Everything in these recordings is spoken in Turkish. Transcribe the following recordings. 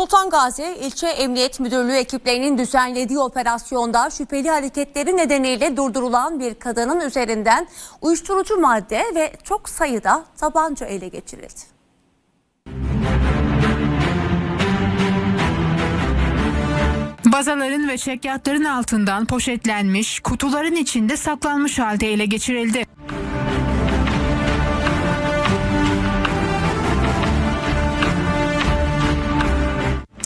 Sultan Gazi İlçe Emniyet Müdürlüğü ekiplerinin düzenlediği operasyonda şüpheli hareketleri nedeniyle durdurulan bir kadının üzerinden uyuşturucu madde ve çok sayıda tabanca ele geçirildi. Bazaların ve çekyatların altından poşetlenmiş, kutuların içinde saklanmış halde ele geçirildi.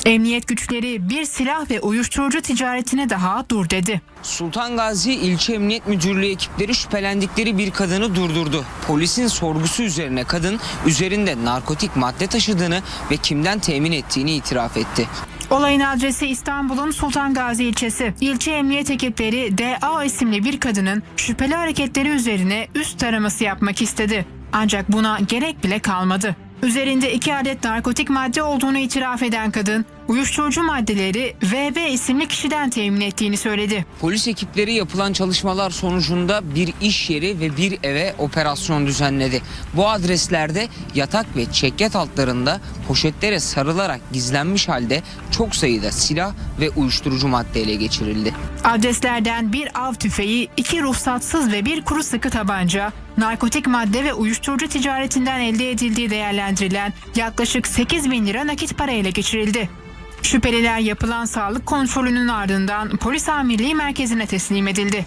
Emniyet güçleri bir silah ve uyuşturucu ticaretine daha dur dedi. Sultan Gazi İlçe Emniyet Müdürlüğü ekipleri şüphelendikleri bir kadını durdurdu. Polisin sorgusu üzerine kadın üzerinde narkotik madde taşıdığını ve kimden temin ettiğini itiraf etti. Olayın adresi İstanbul'un Sultan Gazi ilçesi. İlçe emniyet ekipleri DA isimli bir kadının şüpheli hareketleri üzerine üst taraması yapmak istedi. Ancak buna gerek bile kalmadı. Üzerinde iki adet narkotik madde olduğunu itiraf eden kadın, uyuşturucu maddeleri VB isimli kişiden temin ettiğini söyledi. Polis ekipleri yapılan çalışmalar sonucunda bir iş yeri ve bir eve operasyon düzenledi. Bu adreslerde yatak ve çekyat altlarında poşetlere sarılarak gizlenmiş halde çok sayıda silah ve uyuşturucu madde ele geçirildi. Adreslerden bir av tüfeği, iki ruhsatsız ve bir kuru sıkı tabanca, narkotik madde ve uyuşturucu ticaretinden elde edildiği değerlendirilen yaklaşık 8 bin lira nakit para ele geçirildi. Şüpheliler yapılan sağlık kontrolünün ardından polis amirliği merkezine teslim edildi.